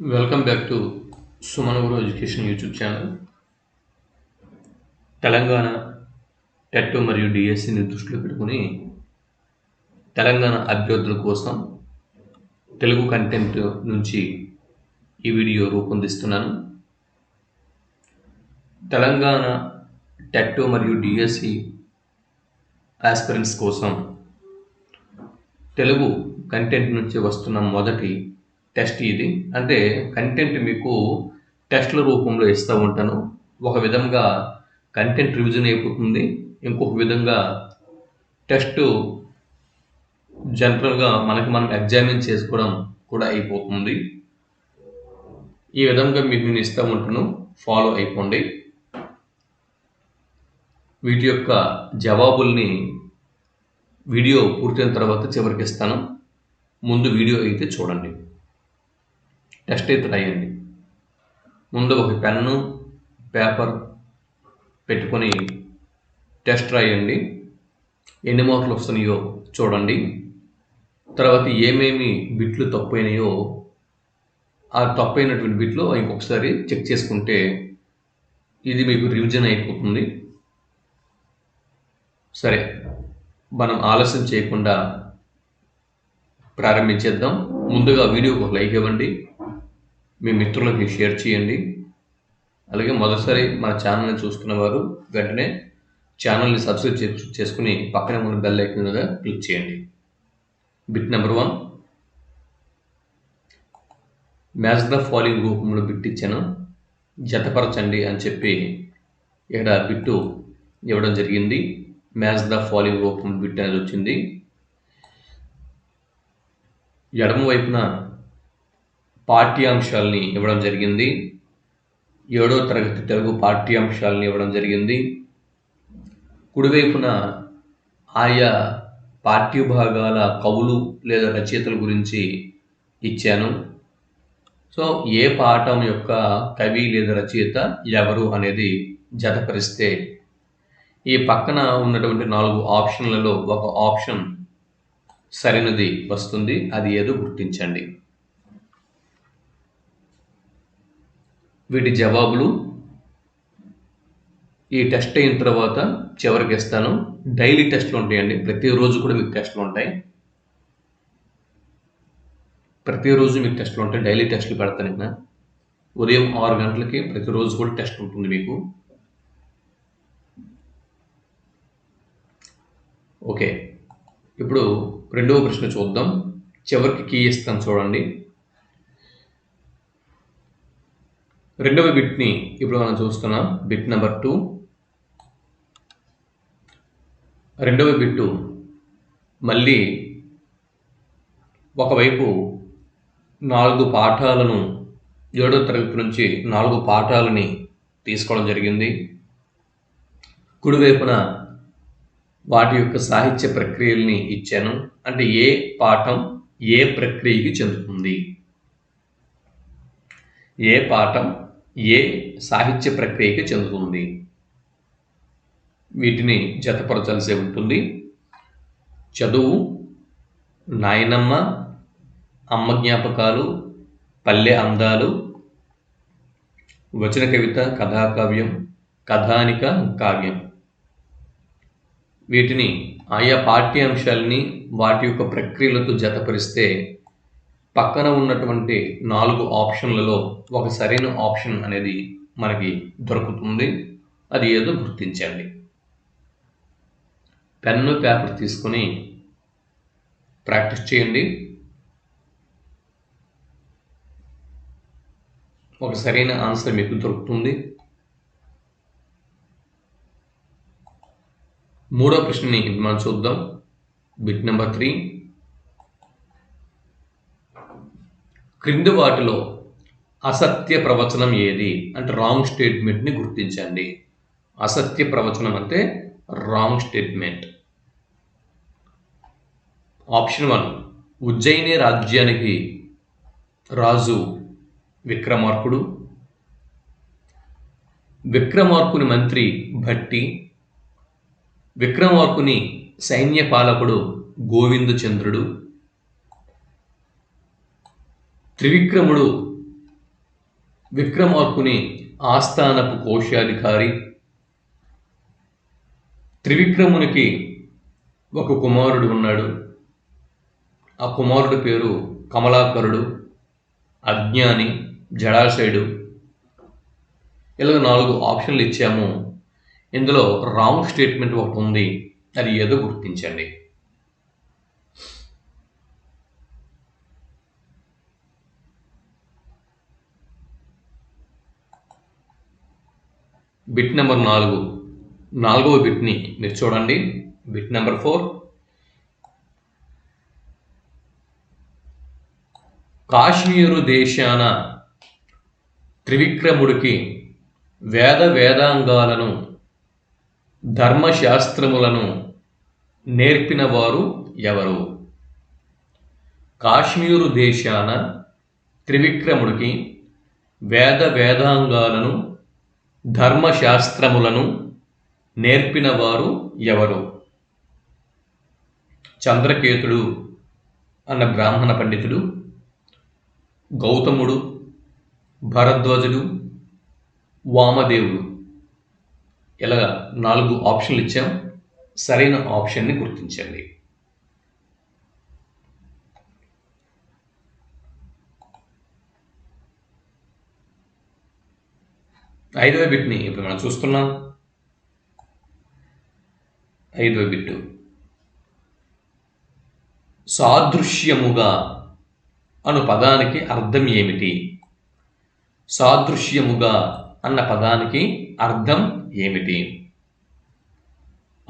Welcome back to Suman Guru education YouTube channel Telangana TET మరియు డిఎస్సిని దృష్టిలో పెట్టుకుని తెలంగాణ అభ్యర్థుల కోసం తెలుగు కంటెంట్ నుంచి ఈ వీడియో రూపొందిస్తున్నాను. తెలంగాణ టెట్ మరియు డిఎస్సి ఆస్పిరెంట్స్ కోసం తెలుగు కంటెంట్ నుంచి వస్తున్న మొదటి టెస్ట్ ఇది. అంటే కంటెంట్ మీకు టెస్ట్ల రూపంలో ఇస్తూ ఉంటాను. ఒక విధంగా కంటెంట్ రివిజన్ అయిపోతుంది. ఇంకొక విధంగా టెస్ట్ జనరల్గా మనకి మనం ఎగ్జామిన్ చేసుకోవడం కూడా అయిపోతుంది. ఈ విధంగా మీకు నేను ఇస్తూ ఉంటాను. ఫాలో అయిపోండి. వీటి యొక్క జవాబుల్ని వీడియో పూర్తయిన తర్వాత చివరికి ఇస్తాను. ముందు వీడియో అయితే చూడండి. టెస్ట్ అయితే రాయండి ముందు ఒక పెన్ను పేపర్ పెట్టుకొని టెస్ట్ రాయండి ఎన్ని మార్కులు వస్తున్నాయో చూడండి. తర్వాత ఏమేమి బిట్లు తప్పైనాయో ఆ తప్పైనటువంటి బిట్లు ఇంకొకసారి చెక్ చేసుకుంటే ఇది మీకు రివిజన్ అయిపోతుంది. సరే మనం ఆలస్యం చేయకుండా ప్రారంభించేద్దాం. ముందుగా వీడియోకి ఒక లైక్ ఇవ్వండి. మీ మిత్రులకి షేర్ చేయండి. అలాగే మొదటిసారి మన ఛానల్ని చూస్తున్న వారు వెంటనే ఛానల్ని సబ్స్క్రైబ్ చే- చేసుకుని పక్కనే ఉన్న బెల్ ఐకన్ మీద క్లిక్ చేయండి. Bit number one. Match the following రూపంలో బిట్ ఇచ్చాను. జతపరచండి అని చెప్పి ఇక్కడ బిట్టు ఇవ్వడం జరిగింది. మ్యాచ్ ద ఫాలోయింగ్ రూపం బిట్ అనేది వచ్చింది. ఎడమ వైపున పాఠ్యాంశాలని ఇవ్వడం జరిగింది. ఏడో తరగతి తెలుగు పాఠ్యాంశాలని ఇవ్వడం జరిగింది. కుడివైపున ఆయా పాఠ్యభాగాల కవులు లేదా రచయితల గురించి ఇచ్చాను. సో ఏ పాఠం యొక్క కవి లేదా రచయిత ఎవరు అనేది జతపరిస్తే ఈ పక్కన ఉన్నటువంటి నాలుగు ఆప్షన్లలో ఒక ఆప్షన్ సరైనది వస్తుంది అది ఏదో గుర్తించండి. వీటి జవాబులు ఈ టెస్ట్ అయిన తర్వాత చివరికి ఇస్తాను. డైలీ టెస్ట్లు ఉంటాయండి. ప్రతిరోజు కూడా మీకు టెస్ట్లు ఉంటాయి. ప్రతిరోజు మీకు టెస్ట్లు ఉంటాయి. డైలీ టెస్ట్లు పెడతాను ఇక్కడ ఉదయం ఆరు గంటలకి ప్రతిరోజు కూడా టెస్ట్ ఉంటుంది మీకు. ఓకే. ఇప్పుడు రెండవ ప్రశ్న చూద్దాం. చివరికి కీ ఇస్తాను చూడండి. రెండవ బిట్ని ఇప్పుడు మనం చూస్తున్నాం. Bit number two. రెండవ బిట్టు మళ్ళీ ఒకవైపు నాలుగు పాఠాలను ఏడో తరగతి నుంచి నాలుగు పాఠాలని తీసుకోవడం జరిగింది. కుడివైపున వాటి యొక్క సాహిత్య ప్రక్రియల్ని ఇచ్చాను. అంటే ఏ పాఠం ఏ ప్రక్రియకి చెందుతుంది? ఏ పాఠం ఏ సాహిత్య ప్రక్రియకి చెందుతుంది? వీటిని జతపరచాల్సి ఉంటుంది. చదువు నాయనమ్మ అమ్మ జ్ఞాపకాలు పల్లె అందాలు వచన కవిత కథాకావ్యం కథానిక కావ్యం. వీటిని ఆయా పాఠ్యాంశాలని వాటి యొక్క ప్రక్రియలతో జతపరిస్తే పక్కన ఉన్నటువంటి నాలుగు ఆప్షన్లలో ఒక సరైన ఆప్షన్ అనేది మనకి దొరుకుతుంది. అది ఏదో గుర్తించండి. పెన్ను పేపర్ తీసుకొని ప్రాక్టీస్ చేయండి. ఒక సరైన ఆన్సర్ మీకు దొరుకుతుంది. మూడో ప్రశ్నని మనం చూద్దాం. Bit number three. క్రింది వాటిలో అసత్య ప్రవచనం ఏది అంటే రాంగ్ స్టేట్మెంట్ని గుర్తించండి. అసత్య ప్రవచనం అంటే wrong statement option one Ujjayini రాజ్యానికి రాజు విక్రమార్కుడు. విక్రమార్కుని మంత్రి భట్టి. విక్రమార్కుని సైన్య పాలకుడు గోవిందచంద్రుడు. త్రివిక్రముడు విక్రమార్కుని ఆస్థానపు కోశాధికారి. త్రివిక్రమునికి ఒక కుమారుడు ఉన్నాడు. ఆ కుమారుడి పేరు కమలాకరుడు అజ్ఞాని జడాశయుడు ఇలా నాలుగు ఆప్షన్లు ఇచ్చాము. ఇందులో రాంగ్ స్టేట్మెంట్ ఒకటి ఉంది. అది ఏదో గుర్తించండి. బిట్ నెంబర్ నాలుగు. నాలుగవ బిట్ని మీరు చూడండి. Bit number four. కాశ్మీరు దేశాన త్రివిక్రముడికి వేద వేదాంగాలను ధర్మశాస్త్రములను నేర్పిన వారు ఎవరు? కాశ్మీరు దేశాన త్రివిక్రముడికి వేద వేదాంగాలను ధర్మశాస్త్రములను నేర్పినవారు ఎవరు? చంద్రకేతుడు అన్న బ్రాహ్మణ పండితుడు గౌతముడు భరద్వాజుడు వామదేవుడు. ఇలా నాలుగు ఆప్షన్లు ఇచ్చాం. సరైన ఆప్షన్ని గుర్తించండి. ఐదవ బిట్ని ఇప్పుడు మనం చూస్తున్నాం. ఐదవ బిట్టు. సాదృశ్యముగా అను పదానికి అర్థం ఏమిటి? సాదృశ్యముగా అన్న పదానికి అర్థం ఏమిటి?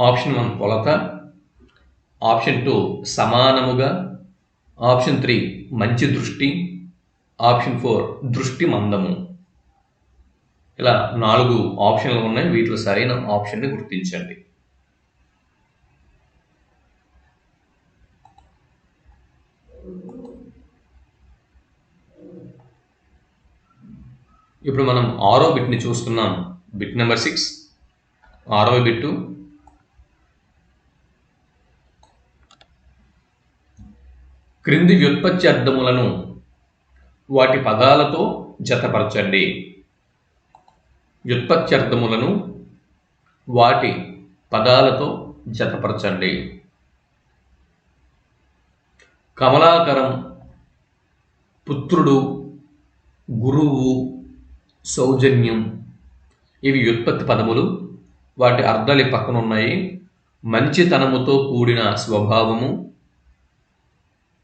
ఆప్షన్ వన్ కొలత. ఆప్షన్ టూ సమానముగా. ఆప్షన్ త్రీ మంచి దృష్టి. ఆప్షన్ ఫోర్ దృష్టి మందము. ఇలా నాలుగు ఆప్షన్లు ఉన్నాయి. వీటిలో సరైన ఆప్షన్ని గుర్తించండి. ఇప్పుడు మనం ఆరో బిట్ని చూస్తున్నాం. బిట్ నెంబర్ సిక్స్ ఆరో బిట్టు. క్రింది వ్యుత్పత్తి అర్థములను వాటి పదాలతో జతపరచండి. వ్యుత్పత్త్యర్థములను వాటి పదాలతో జతపరచండి. కమలాకరం పుత్రుడు గురువు సౌజన్యం ఇవి వ్యుత్పత్తి పదములు. వాటి అర్థాలు పక్కనున్నాయి. పక్కన ఉన్నాయి మంచితనముతో కూడిన స్వభావము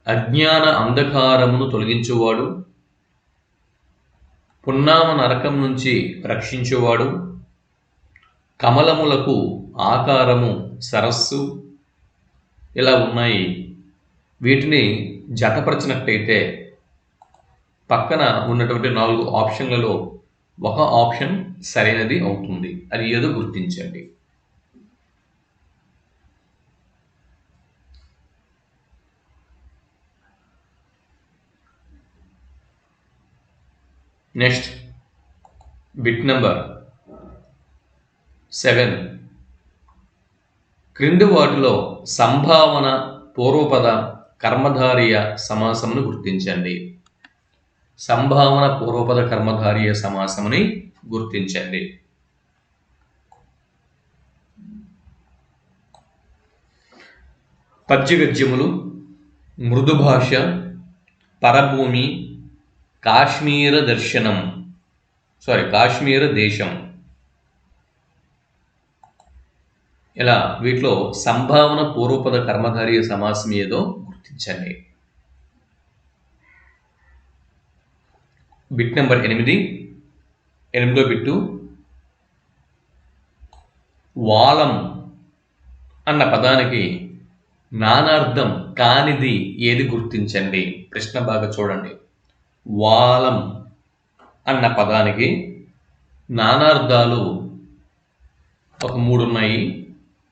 అజ్ఞాన అంధకారమును తొలగించేవాడు పున్నామ నరకం నుంచి రక్షించువాడు. కమలములకు ఆకారము సరస్సు. ఇలా ఉన్నాయి. వీటిని జతపరచినట్టయితే పక్కన ఉన్నటువంటి నాలుగు ఆప్షన్లలో ఒక ఆప్షన్ సరైనది అవుతుంది. అది ఏదో గుర్తించండి. నెక్స్ట్. Bit number seven. క్రింది వాటిలో సంభావన పూర్వపద కర్మధారియ సమాసమును గుర్తించండి. సంభావన పూర్వపద కర్మధారియ సమాసముని గుర్తించండి. పద్యగద్యములు మృదు భాష పరభూమి కాశ్మీర దర్శనం. సారీ కాశ్మీర దేశం. ఇలా వీటిలో సంభావన పూర్వపద కర్మధారీయ సమాసం ఏదో గుర్తించండి. బిట్ నెంబర్ ఎనిమిది ఎనిమిదో బిట్టు వాలం అన్న పదానికి నానార్థం కానిది ఏది గుర్తించండి? ప్రశ్న బాగా చూడండి. వాలం అన్న పదానికి నానార్థాలు ఒక మూడు ఉన్నాయి.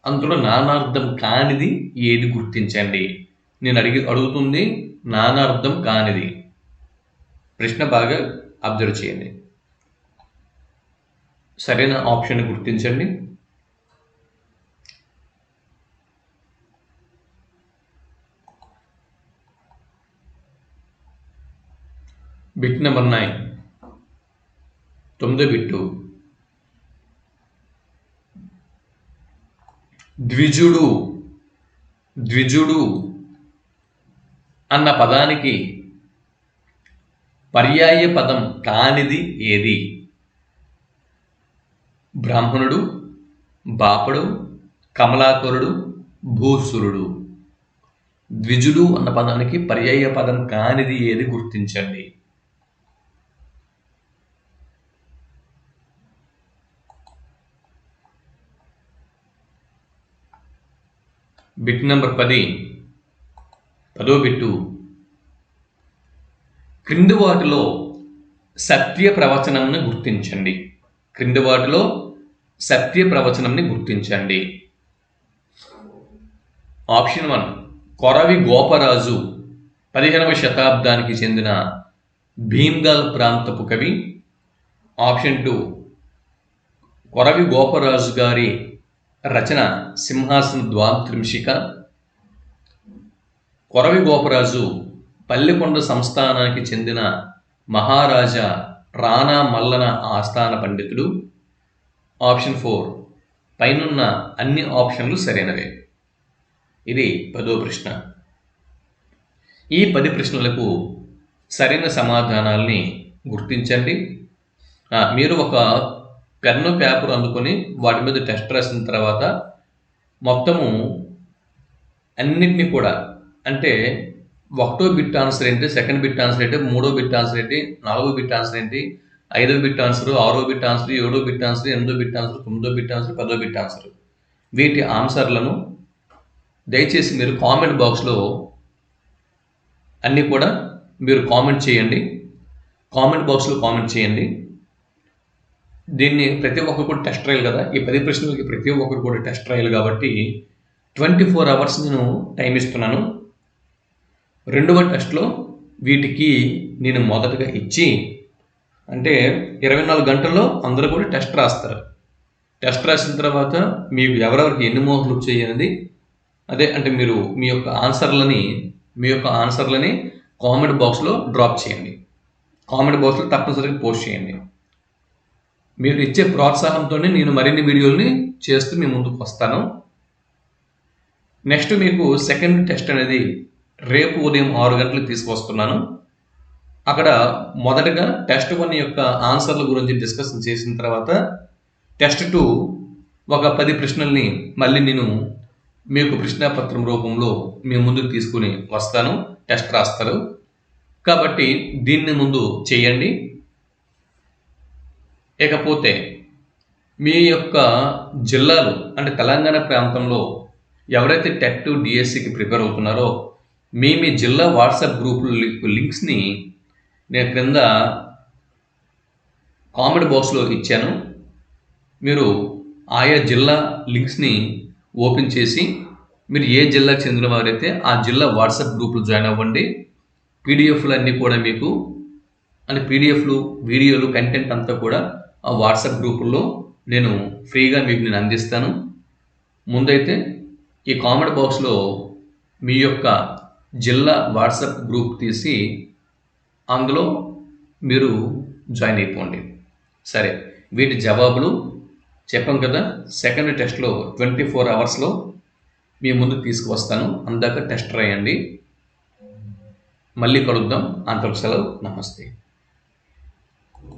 అందులో నానార్థం కానిది ఏది గుర్తించండి? నేను అడిగి అడుగుతుంది నానార్థం కానిది. ప్రశ్న బాగా అబ్జర్వ్ చేయండి. సరైన ఆప్షన్ గుర్తించండి. Bit number nine. తొమ్మిదో బిట్టు. ద్విజుడు. ద్విజుడు అన్న పదానికి పర్యాయ పదం కానిది ఏది? బ్రాహ్మణుడు బాపడు కమలాకరుడు భూసురుడు. ద్విజుడు అన్న పదానికి పర్యాయ పదం కానిది ఏది గుర్తించండి. బిట్ నెంబర్ పది. పదో బిట్టు. క్రింది వాటిలో సత్య ప్రవచనంని గుర్తించండి. క్రింది వాటిలో సత్య ప్రవచనంని గుర్తించండి. ఆప్షన్ వన్ కొరవి గోపరాజు పదిహేనవ శతాబ్దానికి చెందిన భీమ్గల్ ప్రాంతపు కవి. ఆప్షన్ టూ కొరవి గోపరాజు గారి రచన సింహాసన ద్వాత్రింశిక కొరవి గోపరాజు పల్లెకొండ సంస్థానానికి చెందిన మహారాజా రాణా మల్లన ఆస్థాన పండితుడు. ఆప్షన్ ఫోర్ పైనున్న అన్ని ఆప్షన్లు సరైనవే. ఇది పదో ప్రశ్న. ఈ పది ప్రశ్నలకు సరైన సమాధానాల్ని గుర్తించండి. మీరు ఒక పెన్ను పేపర్ అందుకొని వాటి మీద టెస్ట్ రాసిన తర్వాత మొత్తము అన్నిటినీ కూడా అంటే ఒకటో బిట్ ఆన్సర్ ఏంటి సెకండ్ బిట్ ఆన్సర్ ఏంటి మూడో బిట్ ఆన్సర్ ఏంటి నాలుగో బిట్ ఆన్సర్ ఏంటి ఐదో బిట్ ఆన్సర్ ఆరో బిట్ ఆన్సర్ ఏడో బిట్ ఆన్సర్ ఎనిమిదో బిట్ ఆన్సర్ తొమ్మిదో బిట్ ఆన్సర్ పదో బిట్ ఆన్సర్. వీటి ఆన్సర్లను దయచేసి మీరు కామెంట్ బాక్స్లో అన్నీ కూడా మీరు కామెంట్ చేయండి. కామెంట్ బాక్స్లో కామెంట్ చేయండి. దీన్ని ప్రతి ఒక్కరు కూడా టెస్ట్ ట్రయల్ కదా? ఈ పది ప్రశ్నలకి ప్రతి ఒక్కరు కూడా టెస్ట్ ట్రయల్ కాబట్టి ట్వంటీ ఫోర్ అవర్స్ నేను టైం ఇస్తున్నాను. రెండవ టెస్ట్లో వీటికి నేను మొదటగా ఇచ్చి అంటే ఇరవై నాలుగు గంటల్లో అందరూ కూడా టెస్ట్ రాస్తారు. టెస్ట్ రాసిన తర్వాత మీకు ఎవరెవరికి ఎన్ని మోహలు వచ్చాయి అదే అంటే మీరు మీ యొక్క ఆన్సర్లని మీ యొక్క ఆన్సర్లని కామెంట్ బాక్స్లో డ్రాప్ చేయండి. కామెంట్ బాక్స్లో తప్పనిసరిగా పోస్ట్ చేయండి. మీరు ఇచ్చే ప్రోత్సాహంతోనే నేను మరిన్ని వీడియోల్ని చేస్తూ మీ ముందుకు వస్తాను. నెక్స్ట్ మీకు సెకండ్ టెస్ట్ అనేది రేపు ఉదయం ఆరు గంటలకు తీసుకొస్తున్నాను అక్కడ మొదటగా టెస్ట్ వన్ యొక్క ఆన్సర్ల గురించి డిస్కషన్ చేసిన తర్వాత టెస్ట్ టూ ఒక పది ప్రశ్నల్ని మళ్ళీ నేను మీకు ప్రశ్నాపత్రం రూపంలో మీ ముందుకు తీసుకుని వస్తాను. టెస్ట్ రాస్తారు. కాబట్టి దీన్ని ముందు చేయండి. ఇకపోతే మీ యొక్క జిల్లాలు అంటే తెలంగాణ ప్రాంతంలో ఎవరైతే టెట్ డిఎస్సికి ప్రిపేర్ అవుతున్నారో మీ మీ జిల్లా వాట్సాప్ గ్రూప్ లింక్స్ని నేను క్రింద కామెంట్ బాక్స్లో ఇచ్చాను. మీరు ఆయా జిల్లా లింక్స్ని ఓపెన్ చేసి మీరు ఏ జిల్లాకు చెందిన వారైతే ఆ జిల్లా వాట్సాప్ గ్రూప్లో జాయిన్ అవ్వండి. పీడిఎఫ్లు అన్నీ కూడా మీకు అంటే పీడిఎఫ్లు వీడియోలు కంటెంట్ అంతా కూడా ఆ వాట్సాప్ గ్రూపుల్లో నేను ఫ్రీగా మీకు నేను అందిస్తాను. ముందైతే ఈ కామెంట్ బాక్స్లో మీ యొక్క జిల్లా వాట్సాప్ గ్రూప్ తీసి అందులో మీరు జాయిన్ అయిపోండి. సరే వీటి జవాబులు చెప్పాం కదా సెకండ్ టెస్ట్లో ట్వంటీ ఫోర్ అవర్స్లో మీ ముందు తీసుకువస్తాను. అందాక టెస్ట్ రాయండి. మళ్ళీ కలుద్దాం. అంతకు సెలవు. నమస్తే.